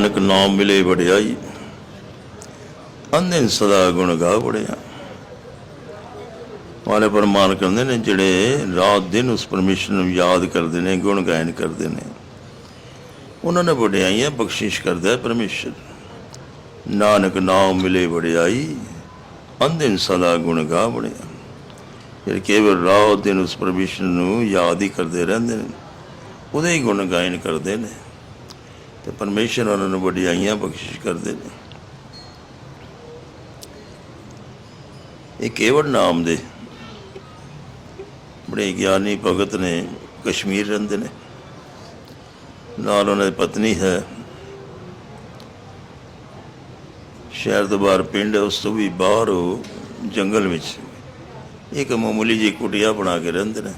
ਨਾਨਕ ਨਾਮ ਮਿਲੇ ਵਡਿਆਈ ਅੰਧਿਨ ਸਦਾ ਗੁਣ ਗਾ ਵੜਿਆ। ਵਾਲੇ ਪਰਮਾਨ ਕਹਿੰਦੇ ਨੇ ਜਿਹੜੇ ਰਾਤ ਦਿਨ ਉਸ ਪਰਮੇਸ਼ਰ ਨੂੰ ਯਾਦ ਕਰਦੇ ਨੇ, ਗੁਣ ਗਾਇਨ ਕਰਦੇ ਨੇ। ਉਹਨਾਂ ਨੇ ਵਡਿਆਈਆਂ ਬਖਸ਼ਿਸ਼ ਕਰਦਾ ਹੈ ਪਰਮੇਸ਼ਰ। ਨਾਨਕ ਨਾਮ ਮਿਲੇ ਵਡਿਆਈ ਅੰਧਿਨ ਸਦਾ ਗੁਣ ਗਾ ਵੜਿਆ। ਜਿਹੜੇ ਕੇਵਲ ਰਾਤ ਦਿਨ ਉਸ ਪਰਮੇਸ਼ਰ ਨੂੰ ਯਾਦ ਹੀ ਕਰਦੇ ਰਹਿੰਦੇ ਨੇ, ਉਹਦੇ ਹੀ ਗੁਣ ਗਾਇਨ ਕਰਦੇ ਨੇ। ਤੇ ਪਰਮੇਸ਼ਰ ਉਹਨਾਂ ਨੂੰ ਵਡਿਆਈਆਂ ਬਖਸ਼ਿਸ਼ ਕਰਦੇ ਨੇ। ਇਹ ਕੇਵੜ ਨਾਮ ਦੇ ਬੜੇ ਗਿਆਨੀ ਭਗਤ ਨੇ ਕਸ਼ਮੀਰ ਰਹਿੰਦੇ ਨੇ। ਨਾਲ ਉਹਨਾਂ ਦੀ ਪਤਨੀ ਹੈ। ਸ਼ਹਿਰ ਤੋਂ ਬਾਹਰ ਪਿੰਡ ਹੈ, ਉਸ ਤੋਂ ਵੀ ਬਾਹਰ ਉਹ ਜੰਗਲ ਵਿੱਚ ਇੱਕ ਮਾਮੂਲੀ ਜਿਹੀ ਕੁਟਿਆ ਬਣਾ ਕੇ ਰਹਿੰਦੇ ਨੇ।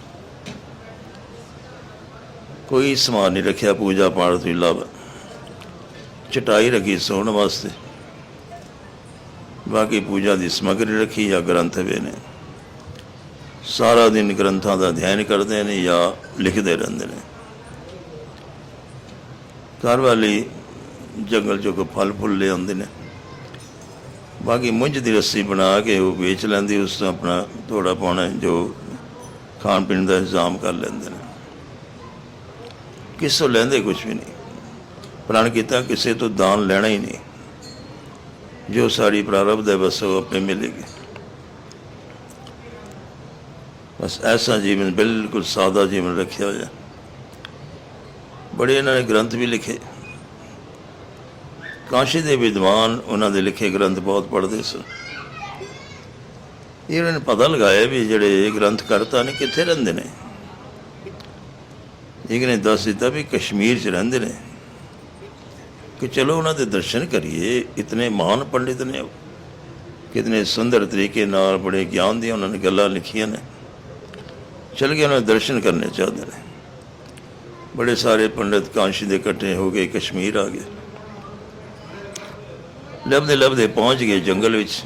ਕੋਈ ਸਮਾਨ ਨਹੀਂ ਰੱਖਿਆ ਪੂਜਾ ਪਾਠ ਤੋਂ ਇਲਾਵਾ। ਚਟਾਈ ਰੱਖੀ ਸੌਣ ਵਾਸਤੇ ਬਾਕੀ ਪੂਜਾ ਦੀ ਸਮੱਗਰੀ ਰੱਖੀ ਜਾਂ ਗ੍ਰੰਥ ਵੇ ਨੇ ਸਾਰਾ ਦਿਨ ਗ੍ਰੰਥਾਂ ਦਾ ਅਧਿਐਨ ਕਰਦੇ ਨੇ ਜਾਂ ਲਿਖਦੇ ਰਹਿੰਦੇ ਨੇ ਘਰ ਵਾਲੀ ਜੰਗਲ ਚੋਂ ਕੋ ਫਲ ਫੁੱਲ ਲੈ ਆਉਂਦੇ ਨੇ ਬਾਕੀ ਮੁੰਝ ਦੀ ਰੱਸੀ ਬਣਾ ਕੇ ਉਹ ਵੇਚ ਲੈਂਦੀ ਉਸ ਤੋਂ ਆਪਣਾ ਥੋੜਾ ਪਾਉਣਾ ਜੋ ਖਾਣ ਪੀਣ ਦਾ ਇੰਤਜ਼ਾਮ ਕਰ ਲੈਂਦੇ ਨੇ ਕਿਸੇ ਤੋਂ ਲੈਂਦੇ ਕੁਝ ਵੀ ਨਹੀਂ ਪ੍ਰਣ ਕੀਤਾ ਕਿਸੇ ਤੋਂ ਦਾਨ ਲੈਣਾ ਹੀ ਨਹੀਂ। ਜੋ ਸਾਡੀ ਪ੍ਰਾਰਬਧ ਹੈ, ਬਸ ਉਹ ਆਪੇ ਮਿਲੇਗੀ। ਬਸ ਐਸਾ ਜੀਵਨ ਬਿਲਕੁਲ ਸਾਦਾ ਜੀਵਨ ਰੱਖਿਆ ਹੋਇਆ। ਬੜੇ ਇਹਨਾਂ ਨੇ ਗ੍ਰੰਥ ਵੀ ਲਿਖੇ। ਕਾਸ਼ੀ ਦੇ ਵਿਦਵਾਨ ਉਹਨਾਂ ਦੇ ਲਿਖੇ ਗ੍ਰੰਥ ਬਹੁਤ ਪੜ੍ਹਦੇ ਸਨ। ਇਹਨਾਂ ਨੇ ਪਤਾ ਲਗਾਇਆ ਵੀ ਜਿਹੜੇ ਗ੍ਰੰਥ ਕਰਤਾ ਨੇ, ਕਿੱਥੇ ਰਹਿੰਦੇ ਨੇ? ਇੱਕ ਨੇ ਦੱਸ ਦਿੱਤਾ ਵੀ ਕਸ਼ਮੀਰ 'ਚ ਰਹਿੰਦੇ ਨੇ। ਕਿ ਚਲੋ ਉਹਨਾਂ ਦੇ ਦਰਸ਼ਨ ਕਰੀਏ, ਇਤਨੇ ਮਹਾਨ ਪੰਡਿਤ ਨੇ ਉਹ। ਕਿਤਨੇ ਸੁੰਦਰ ਤਰੀਕੇ ਨਾਲ ਬੜੇ ਗਿਆਨ ਦੀਆਂ ਉਹਨਾਂ ਨੇ ਗੱਲਾਂ ਲਿਖੀਆਂ ਨੇ। ਚਲ ਗਏ, ਉਹਨਾਂ ਦੇ ਦਰਸ਼ਨ ਕਰਨੇ ਚਾਹੁੰਦੇ ਨੇ। ਬੜੇ ਸਾਰੇ ਪੰਡਿਤ ਕਾਂਸ਼ੀ ਦੇ ਇਕੱਠੇ ਹੋ ਗਏ, ਕਸ਼ਮੀਰ ਆ ਗਏ। ਲੱਭਦੇ ਲੱਭਦੇ ਪਹੁੰਚ ਗਏ ਜੰਗਲ ਵਿੱਚ।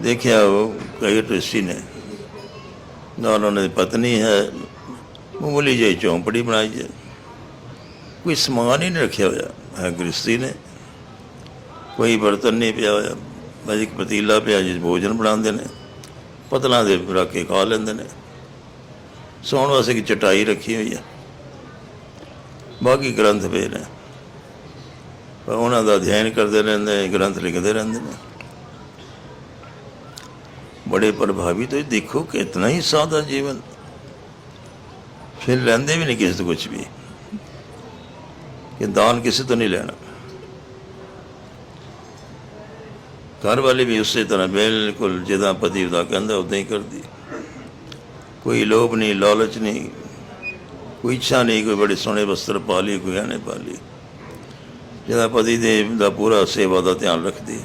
ਦੇਖਿਆ ਉਹ ਕਈ ਟ੍ਰਿਸੀ ਨੇ। ਨਾਲ ਉਹਨਾਂ ਦੀ ਪਤਨੀ ਹੈ ਮਾਮੂਲੀ ਜਿਹੀ ਝੌਂਪੜੀ ਬਣਾਈ ਹੈ। ਕੋਈ ਸਮਾਨ ਹੀ ਨਹੀਂ ਰੱਖਿਆ ਹੋਇਆ ਹੈ ਗ੍ਰਸਤੀ ਨੇ ਕੋਈ ਬਰਤਨ ਨਹੀਂ ਪਿਆ ਹੋਇਆ ਬਸ ਇੱਕ ਪਤੀਲਾ ਪਿਆ ਜਿਸ ਭੋਜਨ ਬਣਾਉਂਦੇ ਨੇ ਪਤਲਾਂ ਦੇ ਰੱਖ ਕੇ ਖਾ ਲੈਂਦੇ ਨੇ ਸੌਣ ਵਾਸਤੇ ਇੱਕ ਚਟਾਈ ਰੱਖੀ ਹੋਈ ਹੈ ਬਾਕੀ ਗ੍ਰੰਥ ਪਏ ਨੇ ਪਰ ਉਹਨਾਂ ਦਾ ਅਧਿਐਨ ਕਰਦੇ ਰਹਿੰਦੇ ਗ੍ਰੰਥ ਲਿਖਦੇ ਰਹਿੰਦੇ ਨੇ ਬੜੇ ਪ੍ਰਭਾਵਿਤ ਹੋਏ ਦੇਖੋ ਕਿਤਨਾ ਹੀ ਸਾਦਾ ਜੀਵਨ ਫਿਰ ਲੈਂਦੇ ਵੀ ਨਹੀਂ ਕਿਸੇ ਤੋਂ ਕੁਝ ਵੀ ਕਿ ਦਾਨ ਕਿਸੇ ਤੋਂ ਨਹੀਂ ਲੈਣਾ। ਘਰ ਵਾਲੇ ਵੀ ਉਸੇ ਤਰ੍ਹਾਂ ਬਿਲਕੁਲ ਜਿੱਦਾਂ ਪਤੀ ਉਹਦਾ ਕਹਿੰਦਾ ਉਦਾਂ ਹੀ ਕਰਦੀ। ਕੋਈ ਲੋਭ ਨਹੀਂ, ਲਾਲਚ ਨਹੀਂ, ਕੋਈ ਇੱਛਾ ਨਹੀਂ, ਕੋਈ ਬੜੇ ਸੋਹਣੇ ਵਸਤਰ ਪਾ ਲਈ ਕੋਈ ਗਹਿਣੇ ਪਾ ਲਈ ਜਿਹਦਾ ਪਤੀ ਦੇ ਦਾ ਪੂਰਾ ਸੇਵਾ ਦਾ ਧਿਆਨ ਰੱਖਦੀ।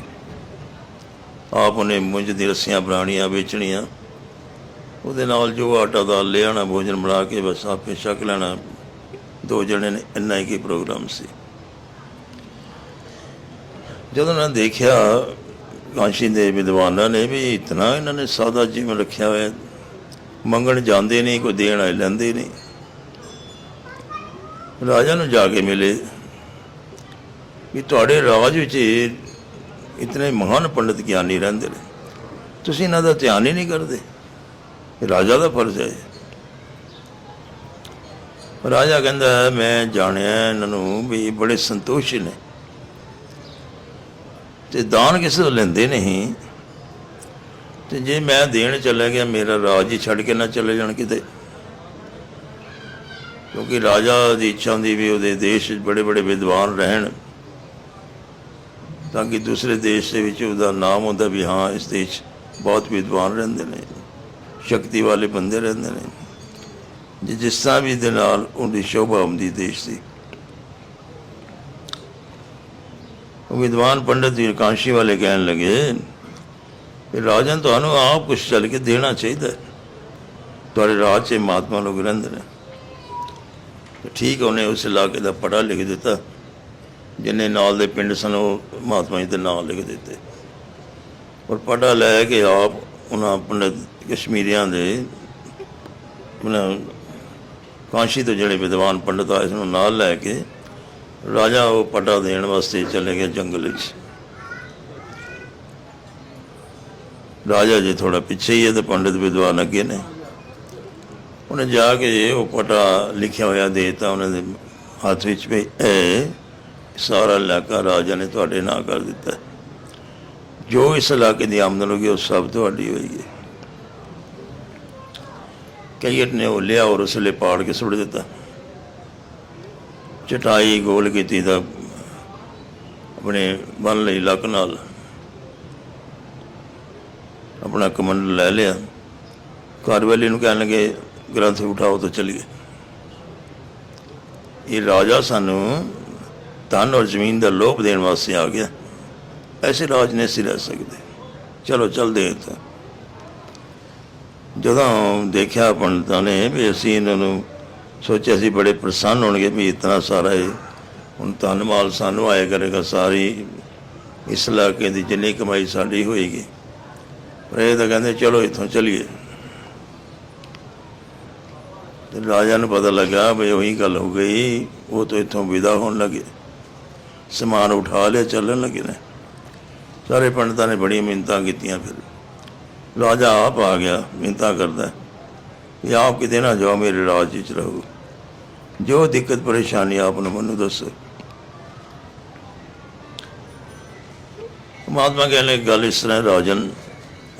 ਆਪ ਉਹਨੇ ਮੁੰਜ ਦੀ ਰੱਸੀਆਂ ਬਣਾਉਣੀਆਂ, ਵੇਚਣੀਆਂ। ਉਹਦੇ ਨਾਲ ਜੋ ਆਟਾ ਦਾਲ ਲੈ ਭੋਜਨ ਬਣਾ ਕੇ ਬਸ ਆਪੇ ਛਕ ਲੈਣਾ। ਦੋ ਜਣੇ ਨੇ, ਇੰਨਾ ਹੀ ਕੀ ਪ੍ਰੋਗਰਾਮ ਸੀ। ਜਦੋਂ ਉਹਨਾਂ ਦੇਖਿਆ, ਕਾਂਸ਼ੀ ਦੇ ਵਿਦਵਾਨਾਂ ਨੇ ਵੀ ਇਤਨਾ ਇਹਨਾਂ ਨੇ ਸਾਦਾ ਜੀਵਨ ਰੱਖਿਆ ਹੋਇਆ। ਮੰਗਣ ਜਾਂਦੇ ਨਹੀਂ, ਕੋਈ ਦੇਣ ਆਏ ਲੈਂਦੇ ਨਹੀਂ। ਰਾਜਾ ਨੂੰ ਜਾ ਕੇ ਮਿਲੇ ਵੀ ਤੁਹਾਡੇ ਰਾਜ ਵਿੱਚ ਇਤਨੇ ਮਹਾਨ ਪੰਡਿਤ ਗਿਆਨੀ ਰਹਿੰਦੇ ਨੇ। ਤੁਸੀਂ ਇਹਨਾਂ ਦਾ ਧਿਆਨ ਹੀ ਨਹੀਂ ਕਰਦੇ। ਰਾਜਾ ਦਾ ਫਰਜ਼ ਹੈ। ਰਾਜਾ ਕਹਿੰਦਾ, ਮੈਂ ਜਾਣਿਆ ਇਹਨਾਂ ਨੂੰ ਵੀ ਬੜੇ ਸੰਤੋਸ਼ੀ ਨੇ ਤੇ ਦਾਨ ਕਿਸੇ ਤੋਂ ਲੈਂਦੇ ਨਹੀਂ। ਤੇ ਜੇ ਮੈਂ ਦੇਣ ਚਲਾ ਗਿਆ, ਮੇਰਾ ਰਾਜ ਹੀ ਛੱਡ ਕੇ ਨਾ ਚਲੇ ਜਾਣ ਕਿਤੇ। ਕਿਉਂਕਿ ਰਾਜਾ ਦੀ ਇੱਛਾ ਹੁੰਦੀ ਵੀ ਉਹਦੇ ਦੇਸ਼ ਵਿੱਚ ਬੜੇ ਬੜੇ ਵਿਦਵਾਨ ਰਹਿਣ, ਤਾਂ ਕਿ ਦੂਸਰੇ ਦੇਸ਼ ਦੇ ਵਿੱਚ ਉਹਦਾ ਨਾਮ ਹੁੰਦਾ ਵੀ ਹਾਂ, ਇਸ ਦੇਸ਼ 'ਚ ਬਹੁਤ ਵਿਦਵਾਨ ਰਹਿੰਦੇ ਨੇ ਸ਼ਕਤੀ ਵਾਲੇ ਬੰਦੇ ਰਹਿੰਦੇ ਨੇ। ਜਿਸ ਤਰ੍ਹਾਂ ਵੀ ਦੇ ਨਾਲ ਉਹਦੀ ਸ਼ੋਭਾ ਹੁੰਦੀ ਦੇਸ਼ ਦੀ। ਉਹ ਵਿਦਵਾਨ ਪੰਡਤ ਜੀ ਕਾਂਸ਼ੀ ਵਾਲੇ ਕਹਿਣ ਲੱਗੇ ਕਿ ਰਾਜਨ, ਤੁਹਾਨੂੰ ਆਪ ਕੁਛ ਚੱਲ ਕੇ ਦੇਣਾ ਚਾਹੀਦਾ ਤੁਹਾਡੇ ਰਾਜ 'ਚ ਮਹਾਤਮਾ ਲੋਕ ਰਹਿੰਦੇ ਨੇ। ਠੀਕ ਉਹਨੇ ਉਸ ਇਲਾਕੇ ਦਾ ਪੜਾ ਲਿਖ ਦਿੱਤਾ। ਜਿੰਨੇ ਨਾਲ ਦੇ ਪਿੰਡ ਸਨ, ਉਹ ਮਹਾਤਮਾ ਜੀ ਦੇ ਨਾਂ ਲਿਖ ਦਿੱਤੇ। ਔਰ ਪੜਾ ਲੈ ਕੇ ਆਪ ਉਹਨਾਂ ਪੰਡਤ ਕਸ਼ਮੀਰੀਆਂ ਦੇ, ਉਹਨਾਂ ਕਾਂਸ਼ੀ ਤੋਂ ਜਿਹੜੇ ਵਿਦਵਾਨ ਪੰਡਤ ਆਏ ਇਸ ਨੂੰ ਨਾਲ ਲੈ ਕੇ ਰਾਜਾ ਉਹ ਪਟਾ ਦੇਣ ਵਾਸਤੇ ਚਲੇ ਗਏ ਜੰਗਲ ਵਿੱਚ। ਰਾਜਾ ਜੀ ਥੋੜਾ ਪਿੱਛੇ ਹੀ ਹੈ ਤੇ ਪੰਡਿਤ ਵਿਦਵਾਨ ਅੱਗੇ ਨੇ। ਉਹਨੇ ਜਾ ਕੇ ਉਹ ਪਟਾ ਲਿਖਿਆ ਹੋਇਆ ਦੇਤਾ, ਉਹਨਾਂ ਦੇ ਹੱਥ ਵਿੱਚ ਵੀ, ਇਹ ਸਾਰਾ ਇਲਾਕਾ ਰਾਜਾ ਨੇ ਤੁਹਾਡੇ ਨਾਂ ਕਰ ਦਿੱਤਾ। ਜੋ ਇਸ ਇਲਾਕੇ ਦੀ ਆਮਦਨ ਹੋਗੀ, ਉਹ ਸਭ ਤੁਹਾਡੀ ਹੋਈ ਹੈ। ਕਈਟ ਨੇ ਉਹ ਲਿਆ ਔਰ ਉਸ ਲਈ ਪਾੜ ਕੇ ਸੁੱਟ ਦਿੱਤਾ। ਚਟਾਈ ਗੋਲ ਕੀਤੀ ਤਾਂ ਆਪਣੇ ਬੰਨ ਲਈ ਲੱਕ ਨਾਲ ਆਪਣਾ ਕਮੰਡ ਲੈ ਲਿਆ। ਘਰ ਨੂੰ ਕਹਿਣ ਲੱਗੇ, ਗ੍ਰੰਥ ਉਠਾਓ ਤਾਂ ਚਲੀਏ। ਇਹ ਰਾਜਾ ਸਾਨੂੰ ਧਨ ਔਰ ਜ਼ਮੀਨ ਦਾ ਲੋਭ ਦੇਣ ਵਾਸਤੇ ਆ ਗਿਆ। ਐਸੇ ਰਾਜ ਨਹੀਂ ਸੀ ਰਹਿ ਸਕਦੇ। ਚਲੋ, ਚਲਦੇ ਹਾਂ ਜਦੋਂ ਦੇਖਿਆ ਪੰਡਤਾਂ ਨੇ ਵੀ ਅਸੀਂ ਇਹਨਾਂ ਨੂੰ ਸੋਚਿਆ ਸੀ ਬੜੇ ਪ੍ਰਸੰਨ ਹੋਣਗੇ ਵੀ ਇਤਨਾ ਸਾਰਾ ਇਹ ਹੁਣ ਧਨ ਮਾਲ ਸਾਨੂੰ ਆਇਆ ਕਰੇਗਾ ਸਾਰੀ ਇਸ ਇਲਾਕੇ ਦੀ ਜਿੰਨੀ ਕਮਾਈ ਸਾਡੀ ਹੋਏਗੀ। ਪਰ ਇਹ ਤਾਂ ਕਹਿੰਦੇ ਚਲੋ ਇੱਥੋਂ ਚਲੀਏ। ਤੇ ਰਾਜਾ ਨੂੰ ਪਤਾ ਲੱਗਾ ਵੀ ਉਹੀ ਗੱਲ ਹੋ ਗਈ, ਉਹ ਤਾਂ ਇੱਥੋਂ ਵਿਦਾ ਹੋਣ ਲੱਗੇ। ਸਮਾਨ ਉਠਾ ਲਿਆ, ਚੱਲਣ ਲੱਗੇ ਨੇ। ਸਾਰੇ ਪੰਡਤਾਂ ਨੇ ਬੜੀਆਂ ਮਿੰਨਤਾਂ ਕੀਤੀਆਂ ਫਿਰ। ਰਾਜਾ ਆਪ ਆ ਗਿਆ ਮਿੰਨਤਾਂ ਕਰਦਾ ਵੀ ਆਪ ਕਿਤੇ ਨਾ ਜਾਓ, ਮੇਰੇ ਰਾਜ ਵਿੱਚ ਰਹੋ। ਜੋ ਦਿੱਕਤ ਪਰੇਸ਼ਾਨੀ ਆਪ ਨੂੰ ਮੈਨੂੰ ਦੱਸੋ। ਮਹਾਤਮਾ ਕਹਿੰਦੇ, ਗੱਲ ਇਸ ਤਰ੍ਹਾਂ ਰਾਜਨ,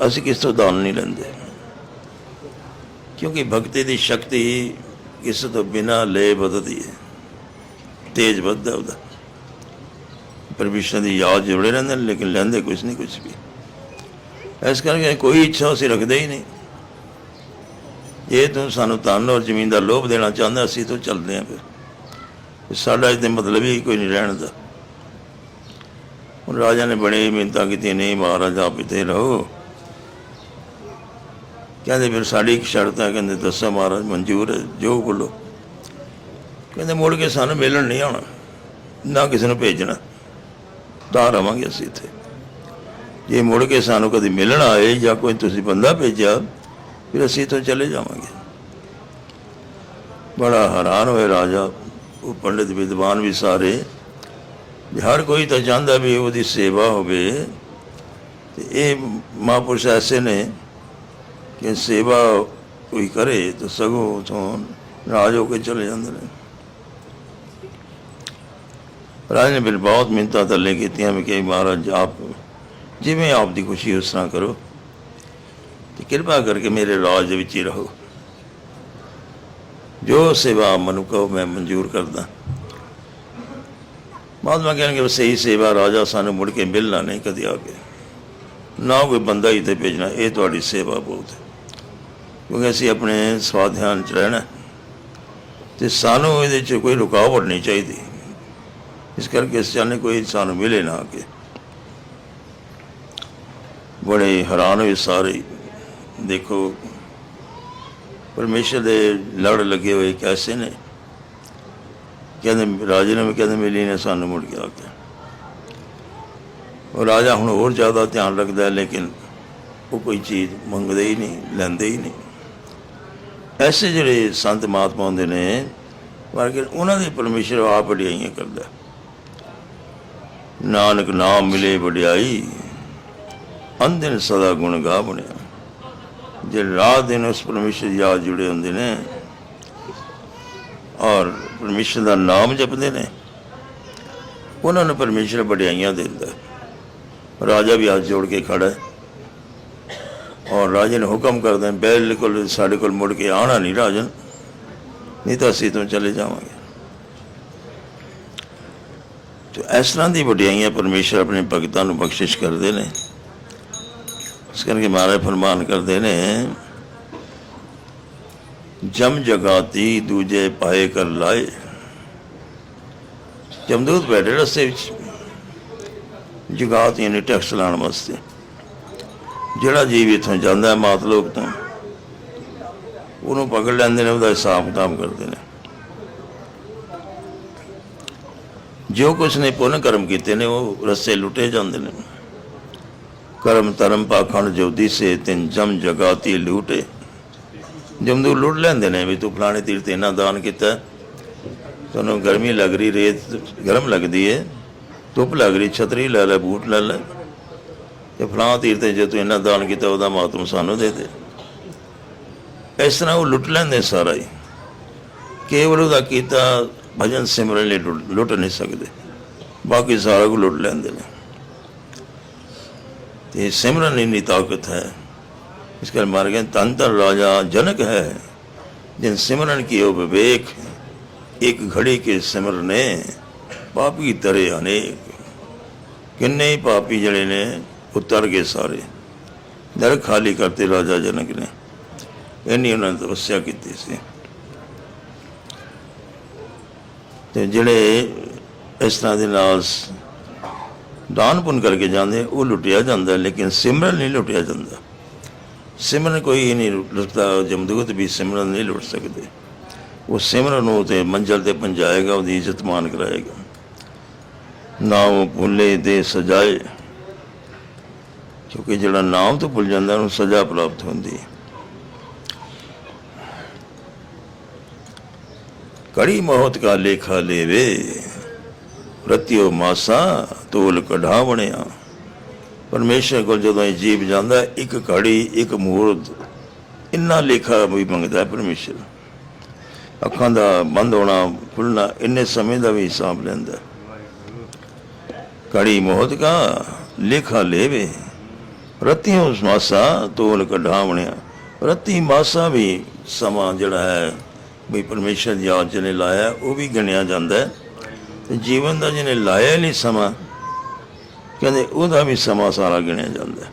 ਅਸੀਂ ਕਿਸ ਤੋਂ ਦਾਨ ਨਹੀਂ ਲੈਂਦੇ। ਕਿਉਂਕਿ ਭਗਤੀ ਦੀ ਸ਼ਕਤੀ ਕਿਸੇ ਤੋਂ ਬਿਨਾ ਲੈ ਵਧਦੀ ਹੈ, ਤੇਜ ਵੱਧਦਾ ਉਹਦਾ। ਪਰਮੇਸ਼ਰ ਦੀ ਯਾਦ ਜੁੜੇ ਰਹਿੰਦੇ ਨੇ, ਲੇਕਿਨ ਲੈਂਦੇ ਕੁਝ ਨਹੀਂ ਕੁਝ ਵੀ। ਇਸ ਕਰਕੇ ਕੋਈ ਇੱਛਾ ਅਸੀਂ ਰੱਖਦੇ ਹੀ ਨਹੀਂ। ਇਹ ਤੂੰ ਸਾਨੂੰ ਧਨ ਔਰ ਜ਼ਮੀਨ ਦਾ ਲੋਭ ਦੇਣਾ ਚਾਹੁੰਦਾ, ਅਸੀਂ ਤੋਂ ਚੱਲਦੇ ਆਂ ਫਿਰ। ਸਾਡਾ ਇਹਦੇ ਮਤਲਬ ਹੀ ਕੋਈ ਨਹੀਂ ਰਹਿਣ ਦਾ। ਹੁਣ ਰਾਜਾ ਨੇ ਬੜੇ ਮਿੰਤਾ ਕੀਤੀ ਨਹੀਂ ਮਹਾਰਾਜ ਆਪ ਇੱਥੇ ਰਹੋ। ਕਹਿੰਦੇ ਫਿਰ ਸਾਡੀ ਇੱਕ ਸ਼ਰਤ ਹੈ, ਕਹਿੰਦੇ ਦੱਸੋ ਮਹਾਰਾਜ, ਮਨਜ਼ੂਰ ਹੈ, ਜੋ ਬੋਲੋ। ਕਹਿੰਦੇ ਮੁੜ ਕੇ ਸਾਨੂੰ ਮਿਲਣ ਨਹੀਂ ਆਉਣਾ, ਨਾ ਕਿਸੇ ਨੂੰ ਭੇਜਣਾ। ਤਾਂ ਰਵਾਂਗੇ ਅਸੀਂ ਇੱਥੇ। ਜੇ ਮੁੜ ਕੇ ਸਾਨੂੰ ਕਦੀ ਮਿਲਣ ਆਏ ਜਾਂ ਕੋਈ ਤੁਸੀਂ ਬੰਦਾ ਭੇਜਿਆ, ਫਿਰ ਅਸੀਂ ਤੋਂ ਚਲੇ ਜਾਵਾਂਗੇ। ਬੜਾ ਹੈਰਾਨ ਹੋਏ ਰਾਜਾ, ਉਹ ਪੰਡਿਤ ਵਿਦਵਾਨ ਵੀ ਸਾਰੇ, ਵੀ ਹਰ ਕੋਈ ਤਾਂ ਚਾਹੁੰਦਾ ਵੀ ਉਹਦੀ ਸੇਵਾ ਹੋਵੇ। ਤੇ ਇਹ ਮਹਾਂਪੁਰਸ਼ ਐਸੇ ਨੇ ਕਿ ਸੇਵਾ ਕੋਈ ਕਰੇ ਤਾਂ ਸਗੋਂ ਉਥੋਂ ਰਾਜ ਹੋ ਕੇ ਚਲੇ ਜਾਂਦੇ ਨੇ। ਰਾਜ ਨੇ ਫਿਰ ਬਹੁਤ ਮਿੰਨਤਾਂ ਤਰਲੇ ਕੀਤੀਆਂ ਵੀ ਕਿ ਮਹਾਰਾਜ ਆਪ ਜਿਵੇਂ ਆਪ ਦੀ ਖੁਸ਼ੀ ਉਸ ਤਰ੍ਹਾਂ ਕਰੋ ਤੇ ਕਿਰਪਾ ਕਰਕੇ ਮੇਰੇ ਰਾਜ ਦੇ ਵਿੱਚ ਹੀ ਰਹੋ। ਜੋ ਸੇਵਾ ਮਨੁ ਕਹੋ, ਮੈਂ ਮਨਜ਼ੂਰ ਕਰਦਾ। ਮਹਾਤਮਾ ਕਹਿਣਗੇ, ਬਸ ਸਹੀ ਸੇਵਾ ਰਾਜਾ ਸਾਨੂੰ ਮੁੜ ਕੇ ਮਿਲਣਾ ਨਹੀਂ ਕਦੇ ਆ ਕੇ। ਨਾ ਕੋਈ ਬੰਦਾ ਹੀ ਤੇ ਭੇਜਣਾ, ਇਹ ਤੁਹਾਡੀ ਸੇਵਾ ਬਹੁਤ ਹੈ। ਕਿਉਂਕਿ ਅਸੀਂ ਆਪਣੇ ਸਵਾਧਿਆਨ ਚ ਰਹਿਣਾ ਤੇ ਸਾਨੂੰ ਇਹਦੇ ਚ ਕੋਈ ਰੁਕਾਵਟ ਨਹੀਂ ਚਾਹੀਦੀ। ਇਸ ਕਰਕੇ ਇਸ ਚਾਹਨੇ ਕੋਈ ਸਾਨੂੰ ਮਿਲੇ ਨਾ ਆ ਕੇ। ਬੜੇ ਹੈਰਾਨ ਹੋਏ ਸਾਰੇ। ਦੇਖੋ, ਪਰਮੇਸ਼ਰ ਦੇ ਲੜ ਲੱਗੇ ਹੋਏ ਕੈਸੇ ਨੇ? ਕਹਿੰਦੇ, ਰਾਜੇ ਨੇ ਵੀ ਕਹਿੰਦੇ ਮਿਲੀ ਨੇ ਸਾਨੂੰ ਮੁੜ ਕੇ ਆ ਕੇ ਉਹ ਰਾਜਾ ਹੁਣ ਹੋਰ ਜ਼ਿਆਦਾ ਧਿਆਨ ਰੱਖਦਾ ਹੈ, ਲੇਕਿਨ ਉਹ ਕੋਈ ਚੀਜ਼ ਮੰਗਦੇ ਹੀ ਨਹੀਂ, ਲੈਂਦੇ ਹੀ ਨਹੀਂ। ਐਸੇ ਜਿਹੜੇ ਸੰਤ ਮਹਾਤਮਾ ਹੁੰਦੇ ਨੇ ਵਰਗੇ ਉਹਨਾਂ ਦੇ ਪਰਮੇਸ਼ਰ ਆਪ ਵਡਿਆਈਆਂ ਕਰਦਾ ਨਾਨਕ ਨਾਮ ਮਿਲੇ ਵਡਿਆਈ ਅੰਦਨ ਸਦਾ ਗੁਣ ਗਾ ਬਣਿਆ ਜੇ ਰਾਤ ਦਿਨ ਉਸ ਪਰਮੇਸ਼ਰ ਦੀ ਯਾਦ ਜੁੜੇ ਹੁੰਦੇ ਨੇ, ਔਰ ਪਰਮੇਸ਼ਰ ਦਾ ਨਾਮ ਜਪਦੇ ਨੇ, ਉਹਨਾਂ ਨੂੰ ਪਰਮੇਸ਼ਰ ਵਡਿਆਈਆਂ ਦਿੰਦਾ ਰਾਜਾ ਵੀ ਹੱਥ ਜੋੜ ਕੇ ਖੜਾ ਹੈ। ਔਰ ਰਾਜੇ ਨੇ ਹੁਕਮ ਕਰਦੇ ਨੇ ਬਿਲਕੁਲ ਸਾਡੇ ਕੋਲ ਮੁੜ ਕੇ ਆਣਾ ਨਹੀਂ ਰਾਜਨ, ਨਹੀਂ ਤਾਂ ਅਸੀਂ ਤੋਂ ਚਲੇ ਜਾਵਾਂਗੇ। ਤੇ ਇਸ ਤਰ੍ਹਾਂ ਦੀ ਵਡਿਆਈਆਂ ਪਰਮੇਸ਼ਰ ਆਪਣੇ ਭਗਤਾਂ ਨੂੰ ਬਖਸ਼ਿਸ਼ ਕਰਦੇ ਨੇ। ਇਸ ਕਰਕੇ ਮਹਾਰਾਜ ਫਰਮਾਨ ਕਰਦੇ ਨੇ, ਜਮ ਜਗਾਤੀ ਦੂਜੇ ਪਾਏ ਕਰ ਲਾਏ। ਜਮਦੂਤ ਬੈਠੇ ਰਸਤੇ ਵਿੱਚ। ਜਗਾਤ ਯਾਨੀ ਟੈਕਸ ਲਾਉਣ ਵਾਸਤੇ। ਜਿਹੜਾ ਜੀਵ ਇੱਥੋਂ ਜਾਂਦਾ ਮਾਤ ਲੋਕ ਤੋਂ, ਉਹਨੂੰ ਪਕੜ ਲੈਂਦੇ ਨੇ, ਉਹਦਾ ਹਿਸਾਬ ਕਿਤਾਬ ਕਰਦੇ ਨੇ। ਜੋ ਕੁਛ ਨੇ ਪੁੰਨ ਕਰਮ ਕੀਤੇ ਨੇ, ਉਹ ਰਸਤੇ ਲੁੱਟੇ ਜਾਂਦੇ ਨੇ। ਕਰਮ ਧਰਮ ਪਾਖੰਡ ਜੋਦੀ ਸੇ ਤਿੰਨ ਜਮ ਜਗਾਤੀ ਲੂਟੇ। ਜਮਦੂ ਲੁੱਟ ਲੈਂਦੇ ਨੇ ਵੀ ਤੂੰ ਫਲਾਣੇ ਤੀਰ ਤੇ ਇੰਨਾ ਦਾਨ ਕੀਤਾ। ਤੁਹਾਨੂੰ ਗਰਮੀ ਲੱਗ ਰਹੀ, ਰੇਤ ਗਰਮ ਲੱਗਦੀ ਹੈ ਧੁੱਪ ਲੱਗ ਰਹੀ, ਛਤਰੀ ਲੈ ਲੈ, ਬੂਟ ਲੈ ਲੈ। ਤੇ ਫਲਾਂ ਤੀਰ ਤੇ ਜੇ ਤੂੰ ਇੰਨਾ ਦਾਨ ਕੀਤਾ, ਉਹਦਾ ਮਾਤਮ ਸਾਨੂੰ ਦੇ ਦੇ। ਇਸ ਤਰ੍ਹਾਂ ਉਹ ਲੁੱਟ ਲੈਂਦੇ ਸਾਰਾ ਹੀ। ਕੇਵਲ ਉਹਦਾ ਕੀਤਾ, ਭਜਨ ਸਿਮਰਨ ਲਈ ਲੁੱਟ- ਲੁੱਟ ਨਹੀਂ ਸਕਦੇ। ਬਾਕੀ ਸਾਰਾ ਕੁ ਲੁੱਟ ਲੈਂਦੇ ਨੇ। ਤੇ ਸਿਮਰਨ ਇੰਨੀ ਤਾਕਤ ਹੈ। ਇਸ ਕਰ ਮਾਰ ਗਏ ਤੰਤਰ ਰਾਜਾ ਜਨਕ ਹੈ। ਜਿਨ ਸਿਮਰਨ ਕੀ ਉਹ ਵਿਵੇਕ ਇੱਕ ਘੜੀ ਕੇ ਸਿਮਰਨੇ ਪਾਪੀ ਤਰੇ ਅਨੇਕ। ਕਿੰਨੇ ਪਾਪੀ ਜਿਹੜੇ ਨੇ, ਉਤਰ ਗਏ ਸਾਰੇ। ਦਰ ਖਾਲੀ ਕਰਤੇ ਰਾਜਾ ਜਨਕ ਨੇ। ਇੰਨੀ ਉਹਨਾਂ ਨੇ ਤਪੱਸਿਆ ਕੀਤੀ ਸੀ। ਤੇ ਜਿਹੜੇ ਇਸ ਤਰ੍ਹਾਂ ਦੇ ਨਾਲ ਦਾਨ ਪੁੰਨ ਕਰਕੇ ਜਾਂਦੇ, ਉਹ ਲੁੱਟਿਆ ਜਾਂਦਾ, ਲੇਕਿਨ ਸਿਮਰਨ ਨਹੀਂ ਲੁੱਟਿਆ ਜਾਂਦਾ। ਸਿਮਰਨ ਕੋਈ ਨਹੀਂ ਲੁੱਟਦਾ, ਜਮਦੂਤ ਵੀ ਸਿਮਰਨ ਨਹੀਂ ਲੁੱਟ ਸਕਦੇ। ਉਹ ਸਿਮਰਨ ਨੂੰ ਤੇ ਮੰਜ਼ਲ ਤੇ ਪਹੁੰਚਾਏਗਾ, ਉਹਦੀ ਇੱਜ਼ਤ ਮਾਨ ਕਰਾਏਗਾ। ਨਾਮ ਭੁੱਲੇ ਦੇ ਸਜਾਏ, ਕਿਉਂਕਿ ਜਿਹੜਾ ਨਾਮ ਤੋਂ ਭੁੱਲ ਜਾਂਦਾ, ਉਹਨੂੰ ਸਜ਼ਾ ਪ੍ਰਾਪਤ ਹੁੰਦੀ ਹੈ। ਕੜੀ ਮੌਤ ਕਾ ਲੇਖਾ ਲੇਵੇ ਰਤਿਓ ਮਾਸਾ ਤੋਲ ਕਢਾਵਣਿਆ। ਪਰਮੇਸ਼ਰ ਕੋਲ ਜਦੋਂ ਇਹ ਜੀਵ ਜਾਂਦਾ, ਇੱਕ ਘੜੀ, ਇੱਕ ਮੂਰਤ, ਇੰਨਾ ਲੇਖਾ ਵੀ ਮੰਗਦਾ ਹੈ ਪਰਮੇਸ਼ਰ। ਅੱਖਾਂ ਦਾ ਬੰਦ ਹੋਣਾ ਖੁੱਲਣਾ ਇੰਨੇ ਸਮੇਂ ਦਾ ਵੀ ਹਿਸਾਬ ਲੈਂਦਾ ਹੈ। ਕੜੀ ਮੌਤ ਕਾ ਲੇਖਾ ਲੇਵੇ। ਰਤਿਓ ਮਾਸਾ ਤੋਲ ਕਢਾਵਣਿਆ। ਰਤੀ ਮਾਸਾ ਵੀ ਸਮਾਂ ਜਿਹੜਾ ਹੈ, ਵੀ ਪਰਮੇਸ਼ਰ ਦੀ ਯਾਦ ਜਿਹਨੇ ਲਾਇਆ, ਉਹ ਵੀ ਗਿਣਿਆ ਜਾਂਦਾ ਹੈ। ਤੇ ਜੀਵਨ ਦਾ ਜਿਹਨੇ ਲਾਇਆ ਨਹੀਂ ਸਮਾਂ, ਕਹਿੰਦੇ ਉਹਦਾ ਵੀ ਸਮਾਂ ਸਾਰਾ ਗਿਣਿਆ ਜਾਂਦਾ। ਹੈ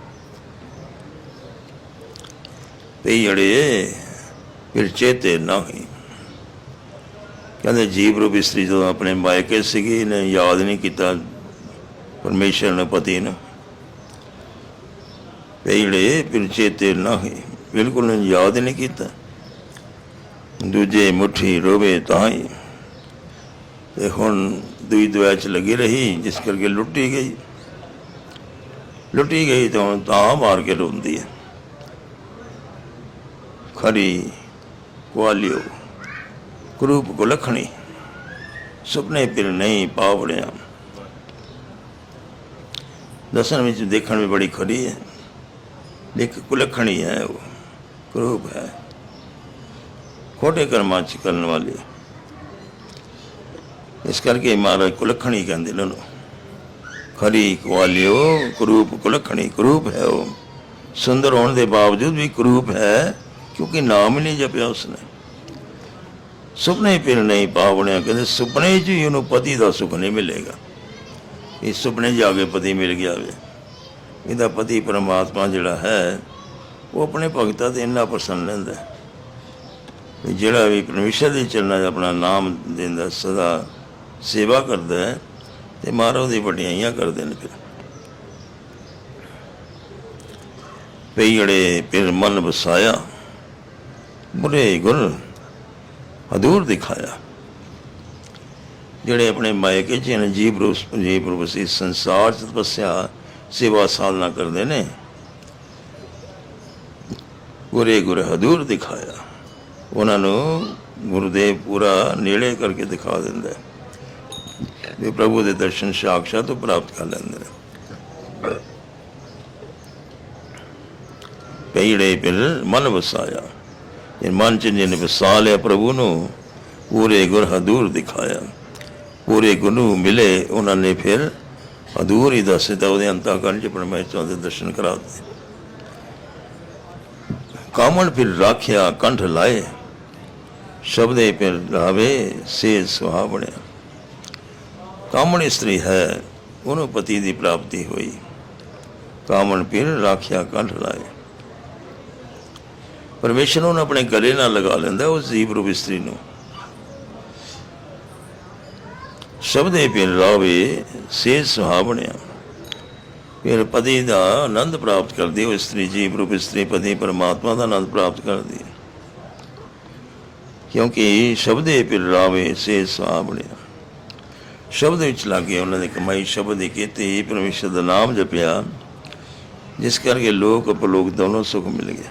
ਤੇ ਜਿਹੜੇ ਫਿਰ ਚੇਤੇ ਨਹੀਂ ਕਹਿੰਦੇ ਜੀਵ ਰੂਪ ਇਸਤਰੀ ਜਦੋਂ ਆਪਣੇ ਮਾਇਕੇ ਸੀਗੀ ਨੇ ਯਾਦ ਨਹੀਂ ਕੀਤਾ ਪਰਮੇਸ਼ਰ ਨੇ, ਪਤੀ ਨੂੰ। ਤੇ ਜਿਹੜੇ ਫਿਰ ਚੇਤੇ ਨਹੀਂ ਬਿਲਕੁਲ ਯਾਦ ਨਹੀਂ ਕੀਤਾ। ਦੂਜੇ ਮੁਠੀ ਰੋਵੇ ਤਾਂ ਹੀ। ਤੇ ਹੁਣ ਦੂਈ ਦੁਆ ਚ ਲੱਗੀ ਰਹੀ ਜਿਸ ਕਰਕੇ ਲੁੱਟੀ ਗਈ ਲੁੱਟੀ ਗਈ ਤਾਂ ਹੁਣ ਤਾਂ ਮਾਰ ਕੇ ਰੋਂਦੀ ਹੈ ਖਰੀ ਕੁਆਲਿਓ ਕਰੂਪ ਕੋ ਲਖਣੀ ਸੁਪਨੇ ਫਿਰ ਨਹੀਂ ਪਾਵੜਿਆ ਦਸਨ ਵਿੱਚ ਦੇਖਣ ਵਿੱਚ ਬੜੀ ਖਰੀ ਹੈ ਲੇਕਿਨ ਕੁਲਖਣੀ ਹੈ ਉਹ ਕਰੂਪ ਹੈ ਖੋਟੇ ਕਰਮਾਂ ਚ ਕਰਨ ਵਾਲੇ ਇਸ ਕਰਕੇ ਮਹਾਰਾਜ ਕੁਲਖਣੀ ਕਹਿੰਦੇ ਨੇ ਉਹਨੂੰ ਖਰੀ ਕੁਆਲਿਓ ਕਰੂਪ ਕੁਲਖਣੀ ਕਰੂਪ ਹੈ ਉਹ। ਸੁੰਦਰ ਹੋਣ ਦੇ ਬਾਵਜੂਦ ਵੀ ਕਰੂਪ ਹੈ, ਕਿਉਂਕਿ ਨਾਮ ਹੀ ਨਹੀਂ ਜਪਿਆ ਉਸਨੇ। ਸੁਪਨੇ ਫਿਰ ਨਹੀਂ ਪਾਵਣਿਆ ਕਹਿੰਦੇ ਸੁਪਨੇ 'ਚ ਹੀ ਉਹਨੂੰ ਪਤੀ ਦਾ ਸੁਖ ਨਹੀਂ ਮਿਲੇਗਾ। ਇਹ ਸੁਪਨੇ 'ਚ ਜਾ ਕੇ ਪਤੀ ਮਿਲ ਗਿਆ ਵੇ। ਇਹਦਾ ਪਤੀ ਪਰਮਾਤਮਾ ਜਿਹੜਾ ਹੈ, ਉਹ ਆਪਣੇ ਭਗਤਾਂ ਤੇ ਇੰਨਾ ਪ੍ਰਸੰਨ ਲੈਂਦਾ ਵੀ ਜਿਹੜਾ ਵੀ ਪਰਮੇਸ਼ਰ ਦੇ ਚਰਨਾਂ 'ਚ ਆਪਣਾ ਨਾਮ ਦਿੰਦਾ ਸਦਾ। ਸੇਵਾ ਕਰਦਾ ਹੈ ਤੇ ਮਾਰੋ ਦੀ ਵਡਿਆਈਆਂ ਕਰਦੇ ਨੇ ਫਿਰ। ਪਈ ਜਿਹੜੇ ਫਿਰ ਮਨ ਵਸਾਇਆ ਬੁਰੇ ਗੁਰ ਹਦੂਰ ਦਿਖਾਇਆ। ਜਿਹੜੇ ਆਪਣੇ ਮਾਇਕੇ ਚ ਨੇ ਜੀਵ ਰੂਪ ਜੀਵ ਰੂਪ ਸੀ ਸੰਸਾਰ ਚ ਤਪੱਸਿਆ ਸੇਵਾ ਸਾਧਨਾ ਕਰਦੇ ਨੇ। ਗੁਰੇ ਗੁਰ ਹਦੂਰ ਦਿਖਾਇਆ। ਉਹਨਾਂ ਨੂੰ ਗੁਰਦੇਵ ਪੂਰਾ ਨੇੜੇ ਕਰਕੇ ਦਿਖਾ ਦਿੰਦਾ ਹੈ। ਵੀ ਪ੍ਰਭੂ ਦੇ ਦਰਸ਼ਨ ਸਾਖਸ਼ਾਤ ਤੋਂ ਪ੍ਰਾਪਤ ਕਰ ਲੈਂਦੇ ਨੇ। ਪਈੜੇ ਪਿਲ ਮਨ ਵਸਾਇਆ। ਇਹ ਮਨ ਚ ਜਿਹਨੇ ਵਸਾ ਲਿਆ ਪ੍ਰਭੂ ਨੂੰ, ਪੂਰੇ ਗੁਰ ਹਦੂਰ ਦਿਖਾਇਆ। ਪੂਰੇ ਗੁਰੂ ਮਿਲੇ, ਉਹਨਾਂ ਨੇ ਫਿਰ ਹਦੂਰ ਹੀ ਦੱਸੇ ਤਾਂ ਉਹਦੇ ਅੰਤਕਰਨ ਚ ਪਰਮੇਸ਼ਰ ਦੇ ਦਰਸ਼ਨ ਕਰਾ ਦਿੱਤੇ। ਕਾਮਣ ਫਿਰ ਰਾਖਿਆ, ਕੰਠ ਲਾਏ। ਸ਼ਬਦੇ ਫਿਰ ਰਾਵੇ ਸੇ ਸੁਹਾਵਣਿਆ। ਕਾਮਣ ਇਸਤਰੀ ਹੈ, ਉਹਨੂੰ ਪਤੀ ਦੀ ਪ੍ਰਾਪਤੀ ਹੋਈ। ਕਾਮਣ ਪੀਰ ਰਾਖਿਆ ਕੰਠ ਲਾਏ। ਪਰਮੇਸ਼ਰ ਨੂੰ ਆਪਣੇ ਗਲੇ ਨਾਲ ਲਗਾ ਲੈਂਦਾ, ਉਸ ਜੀਵ ਰੂਪ ਇਸਤਰੀ ਨੂੰ। ਸ਼ਬਦੇ ਫਿਰ ਰਾਵੇ ਸੇ ਸੁਹਾਵਣਿਆ ਫਿਰ ਪਤੀ ਦਾ ਆਨੰਦ ਪ੍ਰਾਪਤ ਕਰਦੀ, ਉਹ ਇਸਤਰੀ ਜੀਵ ਰੂਪ ਇਸਤਰੀ ਪਤੀ ਪਰਮਾਤਮਾ ਦਾ ਆਨੰਦ ਪ੍ਰਾਪਤ ਕਰਦੀ। ਹੈ ਕਿਉਂਕਿ ਸ਼ਬਦੇ ਫਿਰ ਰਾਵੇ ਸੇ ਸੁਹਾਵਣਿਆ ਸ਼ਬਦ ਵਿੱਚ ਲੱਗੇ ਉਹਨਾਂ ਦੀ ਕਮਾਈ ਸ਼ਬਦ ਦੀ ਕੀਤੀ ਪਰਮੇਸ਼ਰ ਦਾ ਨਾਮ ਜਪਿਆ, ਜਿਸ ਕਰਕੇ ਲੋਕ ਅਪਲੋਕ ਦੋਨੋਂ ਸੁਖ ਮਿਲ ਗਏ।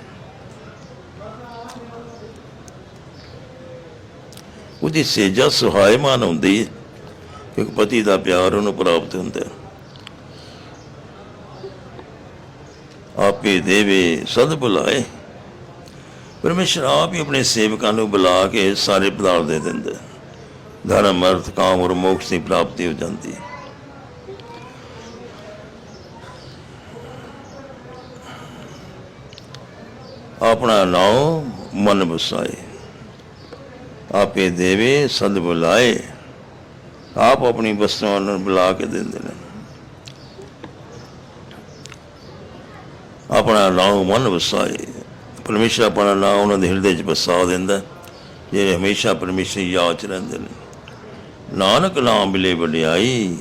ਉਹਦੀ ਸੇਜਾ ਸੁਹਾਇਮਾਨ ਹੁੰਦੀ ਹੈ ਇੱਕ ਪਤੀ ਦਾ ਪਿਆਰ ਉਹਨੂੰ ਪ੍ਰਾਪਤ ਹੁੰਦਾ ਹੈ। ਆਪੇ ਦੇਵੇ, ਸਦ ਬੁਲਾਏ ਪਰਮੇਸ਼ਰ ਆਪ ਹੀ ਆਪਣੇ ਸੇਵਕਾਂ ਨੂੰ ਬੁਲਾ ਕੇ ਸਾਰੇ ਪਦਾਰਥ ਦੇ ਦਿੰਦਾ ਹੈ। ਧਰਮ, ਅਰਥ, ਕਾਮ ਔਰ ਮੋਕਸ਼ ਦੀ ਪ੍ਰਾਪਤੀ ਹੋ ਜਾਂਦੀ। ਹੈ ਆਪਣਾ ਨਾਉ ਮਨ ਵਸਾਏ। ਆਪੇ ਦੇਵੇ, ਸਦ ਬੁਲਾਏ। ਆਪ ਆਪਣੀ ਵਸਤੂਆਂ ਨੂੰ ਬੁਲਾ ਕੇ ਦਿੰਦੇ ਨੇ। ਆਪਣਾ ਨਾਮ ਮਨ ਵਸਾਏ। ਪਰਮੇਸ਼ਰ ਆਪਣਾ ਨਾਮ ਉਹਨਾਂ ਦੇ ਹਿਰਦੇ 'ਚ ਵਸਾ ਦਿੰਦਾ ਜਿਹੜੇ ਹਮੇਸ਼ਾ ਪਰਮੇਸ਼ਰ ਦੀ ਯਾਦ 'ਚ ਰਹਿੰਦੇ ਨੇ। ਨਾਨਕ ਨਾਮ ਮਿਲੇ ਵਡਿਆਈ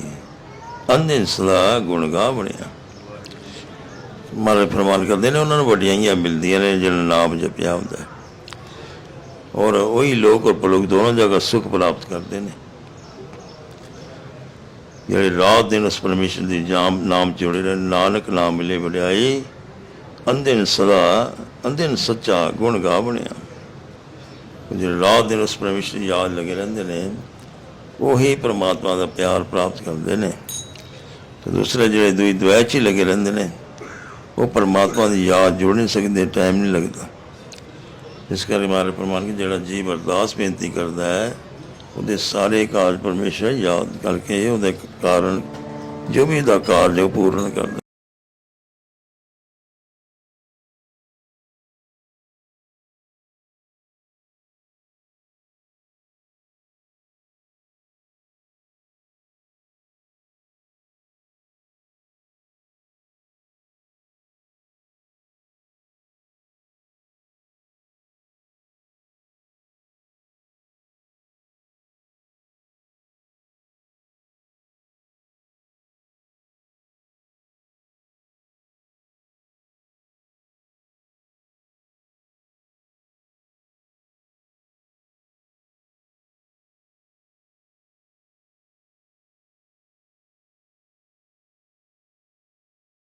ਅੰਦੇ ਸਦਾ ਗੁਣ ਗਾ ਬਣਿਆ। ਮਾਰੇ ਫਰਮਾਨ ਕਰਦੇ ਨੇ, ਉਹਨਾਂ ਨੂੰ ਵਡਿਆਈਆਂ ਮਿਲਦੀਆਂ ਨੇ ਜਿਹੜਾ ਨਾਮ ਜਪਿਆ ਹੁੰਦਾ ਹੈ। ਔਰ ਉਹੀ ਲੋਕ ਔਰ ਪਲੋਕ ਦੋਨੋਂ ਜਗ੍ਹਾ ਸੁਖ ਪ੍ਰਾਪਤ ਕਰਦੇ ਨੇ। ਜਿਹੜੇ ਰਾਤ ਦਿਨ ਉਸ ਪਰਮੇਸ਼ਰ ਦੀ ਜਾਮ ਨਾਮ ਜੁੜੇ ਰਹਿਣ, ਨਾਨਕ ਨਾਮ ਮਿਲੇ ਵਡਿਆਈ ਅੰਧਿਨ ਸਦਾ ਅੰਧਿਨ ਸੱਚਾ ਗੁਣ ਗਾ ਬਣਿਆ। ਜਿਹੜੇ ਰਾਤ ਦਿਨ ਉਸ ਪਰਮੇਸ਼ਰ ਦੀ ਯਾਦ ਲੱਗੇ ਰਹਿੰਦੇ ਨੇ ਉਹੀ ਪ੍ਰਮਾਤਮਾ ਦਾ ਪਿਆਰ ਪ੍ਰਾਪਤ ਕਰਦੇ ਨੇ। ਤੇ ਦੂਸਰੇ ਜਿਹੜੇ ਦੁਈ ਦੁਆਇਚ ਹੀ ਲੱਗੇ ਰਹਿੰਦੇ ਨੇ, ਉਹ ਪਰਮਾਤਮਾ ਦੀ ਯਾਦ ਜੁੜ ਨਹੀਂ ਸਕਦੇ, ਟਾਈਮ ਨਹੀਂ ਲੱਗਦਾ। ਇਸ ਕਰਕੇ ਮਾਰੇ ਪ੍ਰਮਾਣ ਕਿ ਜਿਹੜਾ ਜੀਵ ਅਰਦਾਸ ਬੇਨਤੀ ਕਰਦਾ ਹੈ, ਉਹਦੇ ਸਾਰੇ ਕਾਰਜ ਪਰਮੇਸ਼ਰ ਯਾਦ ਕਰਕੇ ਉਹਦੇ ਕਾਰਨ ਜੋ ਵੀ ਦਾ ਕਾਰਜ ਉਹ ਪੂਰਨ ਕਰਦਾ।